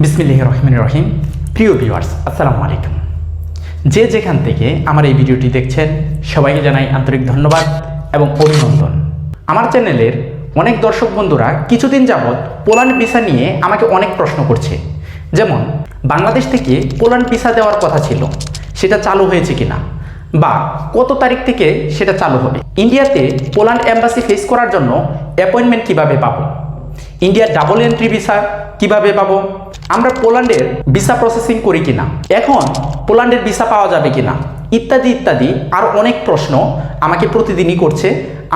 বিসমিল্লাহ রহমান রহিম। প্রিয় ভিউয়ার্স আসসালামু আলাইকুম। যে যেখান থেকে আমার এই ভিডিওটি দেখছেন, সবাইকে জানাই আন্তরিক ধন্যবাদ এবং অভিনন্দন। আমার চ্যানেলের অনেক দর্শক বন্ধুরা কিছুদিন যাবৎ পোল্যান্ড পিসা নিয়ে আমাকে অনেক প্রশ্ন করছে। যেমন, বাংলাদেশ থেকে পোল্যান্ড পিসা দেওয়ার কথা ছিল, সেটা চালু হয়েছে কিনা? বা, কত তারিখ থেকে সেটা চালু হবে? ইন্ডিয়াতে পোল্যান্ড এম্বাসি ফেস করার জন্য অ্যাপয়েন্টমেন্ট কীভাবে পাবো? ইন্ডিয়ার ডাবল এন্ট্রি ভিসা কীভাবে পাবো? আমরা পোল্যান্ডের ভিসা প্রসেসিং করি কিনা? এখন পোল্যান্ডের ভিসা পাওয়া যাবে কিনা? ইত্যাদি ইত্যাদি আরও অনেক প্রশ্ন আমাকে প্রতিদিনই করছে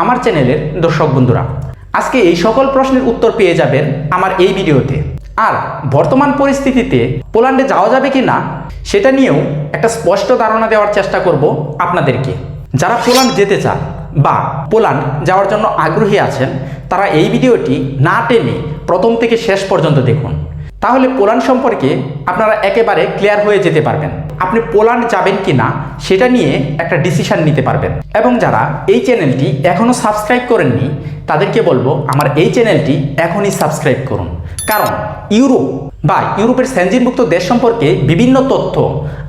আমার চ্যানেলের দর্শক বন্ধুরা। আজকে এই সকল প্রশ্নের উত্তর পেয়ে যাবেন আমার এই ভিডিওতে। আর বর্তমান পরিস্থিতিতে পোল্যান্ডে যাওয়া যাবে কি না সেটা নিয়েও একটা স্পষ্ট ধারণা দেওয়ার চেষ্টা করব আপনাদেরকে। যারা পোল্যান্ড যেতে চান বা পোল্যান্ড যাওয়ার জন্য আগ্রহী আছেন, তারা এই ভিডিওটি না টেনে প্রথম থেকে শেষ পর্যন্ত দেখুন। তাহলে পোল্যান্ড সম্পর্কে আপনারা একেবারে ক্লিয়ার হয়ে যেতে পারবেন। আপনি পোল্যান্ড যাবেন কি না, সেটা নিয়ে একটা ডিসিশন নিতে পারবেন। এবং যারা এই চ্যানেলটি এখনও সাবস্ক্রাইব করেননি, তাদেরকে বলব আমার এই চ্যানেলটি এখনই সাবস্ক্রাইব করুন। কারণ ইউরোপ বা ইউরোপের সেঞ্জিনভুক্ত দেশ সম্পর্কে বিভিন্ন তথ্য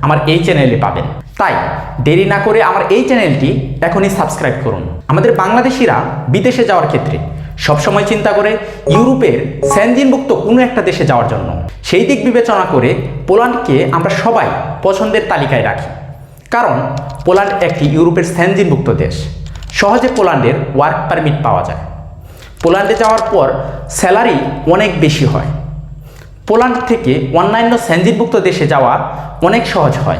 আমার এই চ্যানেলে পাবেন। তাই দেরি না করে আমার এই চ্যানেলটি এখনই সাবস্ক্রাইব করুন। আমাদের বাংলাদেশিরা বিদেশে যাওয়ার ক্ষেত্রে সবসময় চিন্তা করে ইউরোপের সেনজিনভুক্ত কোনো একটা দেশে যাওয়ার জন্য। সেই দিক বিবেচনা করে পোল্যান্ডকে আমরা সবাই পছন্দের তালিকায় রাখি। কারণ পোল্যান্ড একটি ইউরোপের সেনজিনভুক্ত দেশ। সহজে পোল্যান্ডের ওয়ার্ক পারমিট পাওয়া যায়। পোল্যান্ডে যাওয়ার পর স্যালারি অনেক বেশি হয়। পোল্যান্ড থেকে অন্যান্য সেনজিনভুক্ত দেশে যাওয়া অনেক সহজ হয়।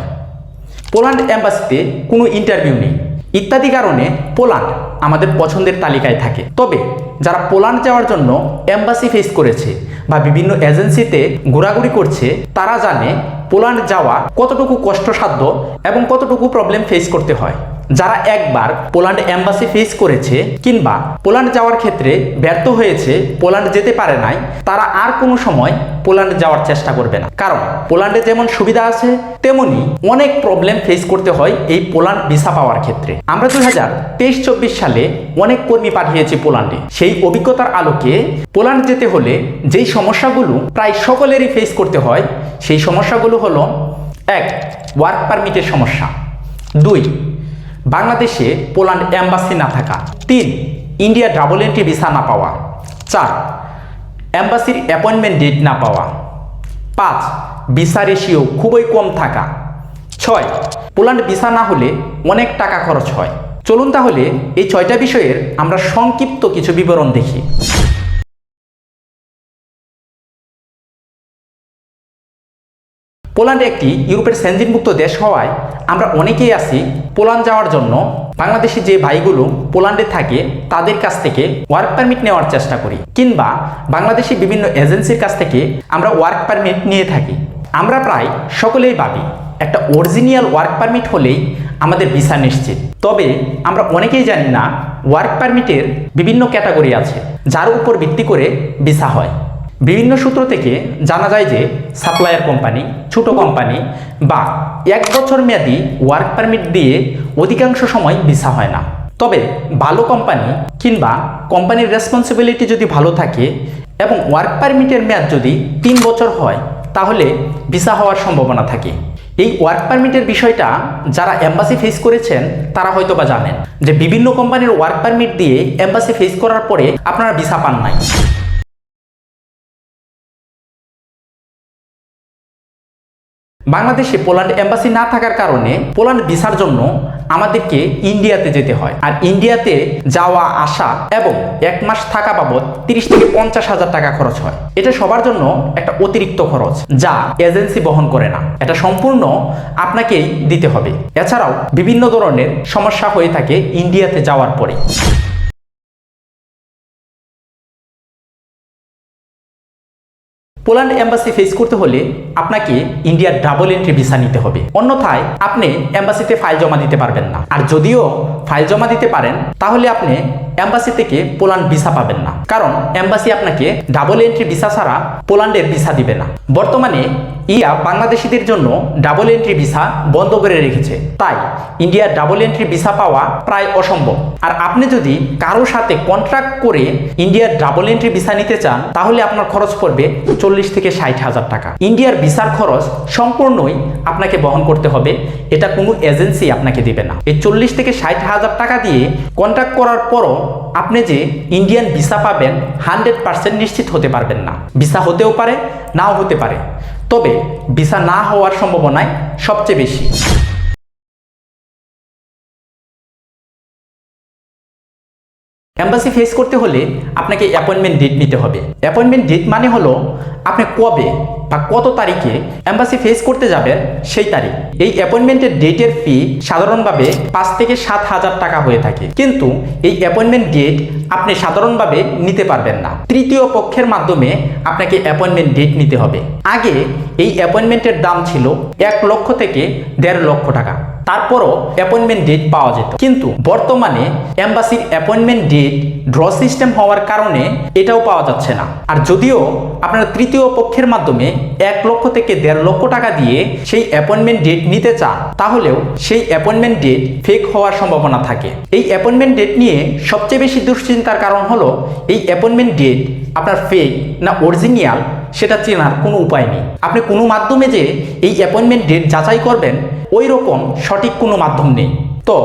পোল্যান্ড অ্যাম্বাসিতে কোনো ইন্টারভিউ নেই। ইত্যাদি কারণে পোল্যান্ড আমাদের পছন্দের তালিকায় থাকে। তবে যারা পোল্যান্ড যাওয়ার জন্য অ্যাম্বাসি ফেস করেছে বা বিভিন্ন এজেন্সিতে ঘোরাঘুরি করছে, তারা জানে পোল্যান্ড যাওয়া কতটুকু কষ্টসাধ্য এবং কতটুকু প্রবলেম ফেস করতে হয়। যারা একবার পোল্যান্ড অ্যাম্বাসি ফেস করেছে কিংবা পোল্যান্ড যাওয়ার ক্ষেত্রে ব্যর্থ হয়েছে, পোল্যান্ড যেতে পারে নাই, তারা আর কোনো সময় পোল্যান্ড যাওয়ার চেষ্টা করবে না। কারণ পোল্যান্ডে যেমন সুবিধা আছে, তেমনি অনেক প্রবলেম ফেস করতে হয় এই পোল্যান্ড ভিসা পাওয়ার ক্ষেত্রে। আমরা দুই হাজার তেইশ চব্বিশ সালে অনেক কর্মী পাঠিয়েছি পোল্যান্ডে। সেই অভিজ্ঞতার আলোকে পোল্যান্ড যেতে হলে যেই সমস্যাগুলো প্রায় সকলেরই ফেস করতে হয়, সেই সমস্যাগুলো হলো, এক ওয়ার্ক পারমিটের সমস্যা। দুই বাংলাদেশে পোল্যান্ড অ্যাম্বাসি না থাকা। তিন, ইন্ডিয়া ডাবল এন্ট্রি ভিসা না পাওয়া। চার অ্যাম্বাসির অ্যাপয়েন্টমেন্ট ডেট না পাওয়া। পাঁচ, ভিসা রেশিও খুবই কম থাকা। ছয়, পোল্যান্ড ভিসা না হলে অনেক টাকা খরচ হয়। চলুন তাহলে এই ছয়টা বিষয়ের আমরা সংক্ষিপ্ত কিছু বিবরণ দেখি। পোল্যান্ড একটি ইউরোপের সেনজিনভুক্ত দেশ হওয়ায় আমরা অনেকেই আছি পোল্যান্ড যাওয়ার জন্য। বাংলাদেশি যে ভাইগুলো পোল্যান্ডে থাকে, তাদের কাছ থেকে ওয়ার্ক পারমিট নেওয়ার চেষ্টা করি। কিংবা বাংলাদেশি বিভিন্ন এজেন্সির কাছ থেকে আমরা ওয়ার্ক পারমিট নিয়ে থাকি। আমরা প্রায় সকলেই ভাবি, একটা অরিজিনাল ওয়ার্ক পারমিট হলেই আমাদের ভিসা নিশ্চিত। তবে আমরা অনেকেই জানি না, ওয়ার্ক পারমিটের বিভিন্ন ক্যাটাগরি আছে, যার উপর ভিত্তি করে ভিসা হয়। বিভিন্ন সূত্র থেকে জানা যায় যে সাপ্লায়ার কোম্পানি ছোট কোম্পানি বা এক বছর মেয়াদি ওয়ার্ক পারমিট দিয়ে অধিকাংশ সময় ভিসা হয় না। তবে ভালো কোম্পানি কিংবা কোম্পানির রেসপন্সিবিলিটি যদি ভালো থাকে এবং ওয়ার্ক পারমিটের মেয়াদ যদি তিন বছর হয়, তাহলে ভিসা হওয়ার সম্ভাবনা থাকে। এই ওয়ার্ক পারমিটের বিষয়টা যারা এম্বাসি ফেস করেছেন, তারা হয়তো বা জানেন যে বিভিন্ন কোম্পানির ওয়ার্ক পারমিট দিয়ে এম্বাসি ফেস করার পরে আপনারা ভিসা পান নাই। বাংলাদেশে পোল্যান্ড এম্বাসি না থাকার কারণে পোল্যান্ড ভিসার জন্য আমাদেরকে ইন্ডিয়াতে যেতে হয়। আর ইন্ডিয়াতে যাওয়া, আসা এবং এক মাস থাকা বাবদ তিরিশ থেকে পঞ্চাশ হাজার টাকা খরচ হয়। এটা সবার জন্য একটা অতিরিক্ত খরচ যা এজেন্সি বহন করে না। এটা সম্পূর্ণ আপনাকেই দিতে হবে। এছাড়াও বিভিন্ন ধরনের সমস্যা হয়ে থাকে ইন্ডিয়াতে যাওয়ার পরে। পোল্যান্ড এম্বাসি ফেস করতে হলে আপনাকে ইন্ডিয়ার ডাবল এন্ট্রি ভিসা নিতে হবে। অন্যথায় আপনি এম্বাসিতে ফাইল জমা দিতে পারবেন না। আর যদিও ফাইল জমা দিতে পারেন, তাহলে আপনি এম্বাসি থেকে পোল্যান্ড ভিসা পাবেন না। কারণ এম্বাসি আপনাকে ডাবল এন্ট্রি ভিসা ছাড়া পোল্যান্ডের ভিসা দিবে না। বর্তমানে ইয়া বাংলাদেশিদের জন্য ডাবল এন্ট্রি ভিসা বন্ধ করে রেখেছে। তাই ইন্ডিয়ার ডাবল এন্ট্রি ভিসা পাওয়া প্রায় অসম্ভব। আর আপনি যদি কারোর সাথে কন্ট্রাক্ট করে ইন্ডিয়ার ডাবল এন্ট্রি ভিসা নিতে চান, তাহলে আপনার খরচ পড়বে চল্লিশ থেকে ষাট হাজার টাকা। ইন্ডিয়ার ভিসার খরচ সম্পূর্ণই আপনাকে বহন করতে হবে। এটা কোনো এজেন্সি আপনাকে দেবে না। এই চল্লিশ থেকে ষাট হাজার টাকা দিয়ে কন্ট্রাক্ট করার পরও আপনি যে ইন্ডিয়ান ভিসা পাবেন, হান্ড্রেড পার্সেন্ট নিশ্চিত হতে পারবেন না। ভিসা হতেও পারে, নাও হতে পারে। তবে ভিসা না হওয়ার সম্ভাবনায় সবচেয়ে বেশি। অ্যাম্বাসি ফেস করতে হলে আপনাকে অ্যাপয়েন্টমেন্ট ডেট নিতে হবে। অ্যাপয়েন্টমেন্ট ডেট মানে হলো আপনি কবে বা কত তারিখে অ্যাম্বাসি ফেস করতে যাবেন সেই তারিখ। এই অ্যাপয়েন্টমেন্টের ডেটের ফি সাধারণভাবে পাঁচ থেকে সাত হাজার টাকা হয়ে থাকে। কিন্তু এই অ্যাপয়েন্টমেন্ট ডেট আপনি সাধারণভাবে নিতে পারবেন না। তৃতীয় পক্ষের মাধ্যমে আপনাকে অ্যাপয়েন্টমেন্ট ডেট নিতে হবে। আগে এই অ্যাপয়েন্টমেন্টের দাম ছিল এক লক্ষ থেকে দেড় লক্ষ টাকা। তারপরও অ্যাপয়েন্টমেন্ট ডেট পাওয়া যেত। কিন্তু বর্তমানে অ্যাম্বাসির অ্যাপয়েন্টমেন্ট ডেট ড্র সিস্টেম হওয়ার কারণে এটাও পাওয়া যাচ্ছে না। আর যদিও আপনারা তৃতীয় পক্ষের মাধ্যমে এক লক্ষ থেকে দেড় লক্ষ টাকা দিয়ে সেই অ্যাপয়েন্টমেন্ট ডেট নিতে চান, তাহলেও সেই অ্যাপয়েন্টমেন্ট ডেট ফেক হওয়ার সম্ভাবনা থাকে। এই অ্যাপয়েন্টমেন্ট ডেট নিয়ে সবচেয়ে বেশি দুশ্চিন্তার কারণ হলো, এই অ্যাপয়েন্টমেন্ট ডেট আপনার ফেক না অরিজিনিয়াল সেটা চেনার কোনো উপায় নেই। আপনি কোনো মাধ্যমে যে এই অ্যাপয়েন্টমেন্ট ডেট যাচাই করবেন ওই রকম সঠিক কোনো মাধ্যম নেই। তো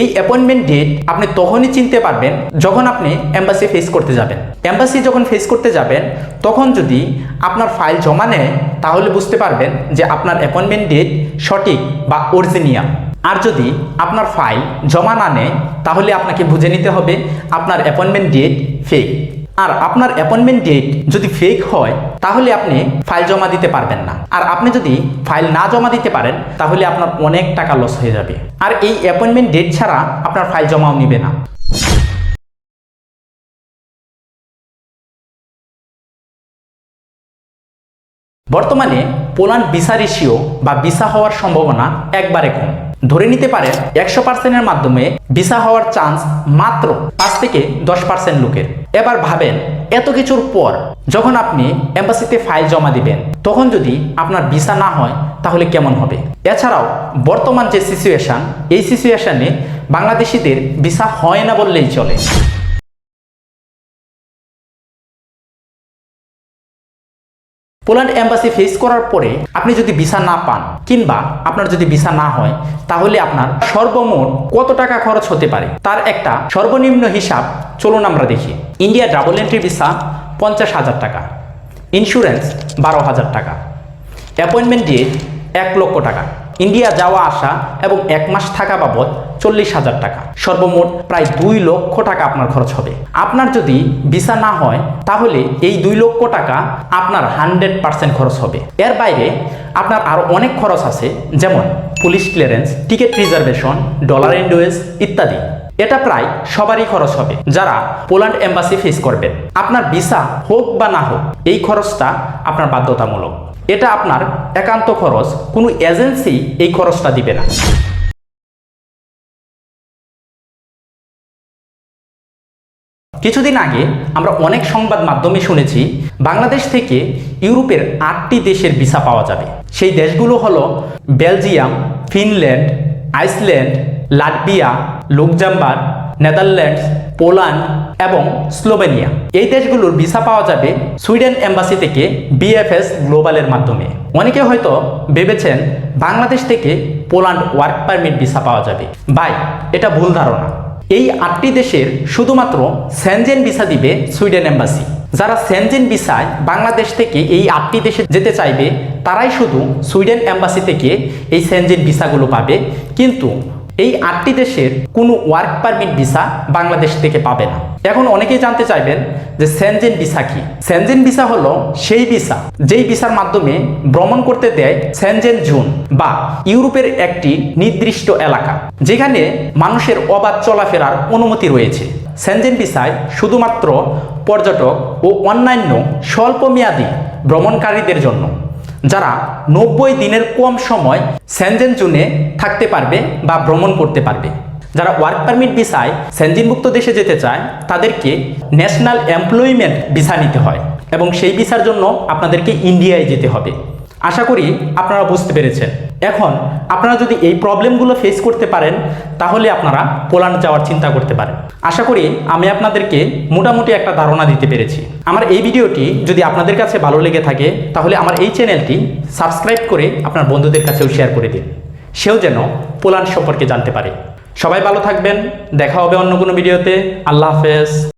এই অ্যাপয়েন্টমেন্ট ডেট আপনি তখনই চিনতে পারবেন যখন আপনি অ্যাম্বাসি ফেস করতে যাবেন। অ্যাম্বাসি যখন ফেস করতে যাবেন, তখন যদি আপনার ফাইল জমা নেয়, তাহলে বুঝতে পারবেন যে আপনার অ্যাপয়েন্টমেন্ট ডেট সঠিক বা অরিজিনিয়াল আর যদি আপনার ফাইল জমা না নেয়, তাহলে আপনাকে বুঝে নিতে হবে আপনার অ্যাপয়েন্টমেন্ট ডেট ফেক আর আপনার অ্যাপয়েন্টমেন্ট ডেট যদি ফেক হয়, তাহলে আপনি ফাইল জমা দিতে পারবেন না। আর আপনি যদি ফাইল না জমা দিতে পারেন, তাহলে আপনার অনেক টাকা লস হয়ে যাবে। আর এই অ্যাপয়েন্টমেন্ট ডেট ছাড়া আপনার ফাইল জমাও নিবে না। বর্তমানে পোল্যান্ড ভিসা রেশিও বা ভিসা হওয়ার সম্ভাবনা একবারে কম। ধরে নিতে পারেন একশো পার্সেন্টের মাধ্যমে ভিসা হওয়ার চান্স মাত্র পাঁচ থেকে দশ পার্সেন্ট লোকের। এবার ভাবেন, এত কিছুর পর যখন আপনি এম্বাসিতে ফাইল জমা দিবেন, তখন যদি আপনার ভিসা না হয়, তাহলে কেমন হবে? এছাড়াও, বর্তমান যে সিচুয়েশান এই সিচুয়েশানে বাংলাদেশিদের ভিসা হয় না বললেই চলে। পোল্যান্ড এম্বাসি ফেস করার পরে আপনি যদি ভিসা না পান কিংবা আপনার যদি ভিসা না হয়, তাহলে আপনার সর্বমোট কত টাকা খরচ হতে পারে? তার একটা সর্বনিম্ন হিসাব চলুন আমরা দেখি। ইন্ডিয়া ডাবল এন্ট্রি ভিসা পঞ্চাশ হাজার টাকা, ইন্স্যুরেন্স বারো হাজার টাকা, অ্যাপয়েন্টমেন্ট ডেট এক লক্ষ টাকা। ইন্ডিয়া যাওয়া আসা এবং এক মাস থাকা বাবদ চল্লিশ হাজার টাকা। সর্বমোট প্রায় দুই লক্ষ টাকা আপনার খরচ হবে। আপনার যদি ভিসা না হয়, তাহলে এই দুই লক্ষ টাকা আপনার হান্ড্রেড পার্সেন্ট খরচ হবে। এর বাইরে আপনার আরও অনেক খরচ আছে, যেমন police clearance, ticket reservation, dollar এন্ডোয়েজ ইত্যাদি। এটা প্রায় সবারই খরচ হবে, যারা পোল্যান্ড এম্বাসি ফেস করবেন। আপনার ভিসা হোক বা না হোক, এই খরচটা আপনার বাধ্যতামূলক। এটা আপনার একান্ত খরচ, কোনো এজেন্সি এই খরচটা দিবে না। কিছুদিন আগে আমরা অনেক সংবাদ মাধ্যমে শুনেছি, বাংলাদেশ থেকে ইউরোপের আটটি দেশের ভিসা পাওয়া যাবে। সেই দেশগুলো হলো Belgium, Finland, Iceland, Latvia, Luxembourg Netherlands, Poland এবং স্লোভেনিয়া। এই দেশগুলোর ভিসা পাওয়া যাবে সুইডেন এম্বাসি থেকে বিএফএস গ্লোবালের মাধ্যমে। অনেকে হয়তো ভেবেছেন বাংলাদেশ থেকে পোল্যান্ড ওয়ার্ক পারমিট ভিসা পাওয়া যাবে। ভাই, এটা ভুল ধারণা। এই আটটি দেশের শুধুমাত্র সেনজেন ভিসা দিবে সুইডেন এম্বাসি। যারা সেনজেন ভিসায় বাংলাদেশ থেকে এই আটটি দেশে যেতে চাইবে, তারাই শুধু সুইডেন এম্বাসি থেকে এই সেনজেন ভিসাগুলো পাবে। কিন্তু এই আটটি দেশের কোনো ওয়ার্ক পারমিট ভিসা বাংলাদেশ থেকে পাবে না। এখন অনেকেই জানতে চাইবেন যে সেনজেন ভিসা কি? সেনজেন ভিসা হলো সেই ভিসা যেই ভিসার মাধ্যমে ভ্রমণ করতে দেয় সেনজেন জুন বা ইউরোপের একটি নির্দিষ্ট এলাকা, যেখানে মানুষের অবাধ চলাফেরার অনুমতি রয়েছে। সেনজেন ভিসায় শুধুমাত্র পর্যটক ও অন্যান্য স্বল্পমেয়াদী ভ্রমণকারীদের জন্য। যারা নব্বই দিনের কম সময় সেনজেন জুনে থাকতে পারবে বা ভ্রমণ করতে পারবে। যারা ওয়ার্ক পারমিট ভিসায় সেনজিনভুক্ত দেশে যেতে চায়, তাদেরকে ন্যাশনাল এমপ্লয়মেন্ট ভিসা নিতে হয় এবং সেই ভিসার জন্য আপনাদেরকে ইন্ডিয়ায় যেতে হবে। আশা করি আপনারা বুঝতে পেরেছেন। এখন আপনারা যদি এই প্রবলেমগুলো ফেস করতে পারেন, তাহলে আপনারা পোল্যান্ড যাওয়ার চিন্তা করতে পারেন। আশা করি আমি আপনাদেরকে মোটামুটি একটা ধারণা দিতে পেরেছি। আমার এই ভিডিওটি যদি আপনাদের কাছে ভালো লেগে থাকে, তাহলে আমার এই চ্যানেলটি সাবস্ক্রাইব করে আপনার বন্ধুদের কাছেও শেয়ার করে দিন। সেও যেন পোল্যান্ড সম্পর্কে জানতে পারে। সবাই ভালো থাকবেন, দেখা হবে অন্য কোনো ভিডিওতে। আল্লাহ হাফেজ।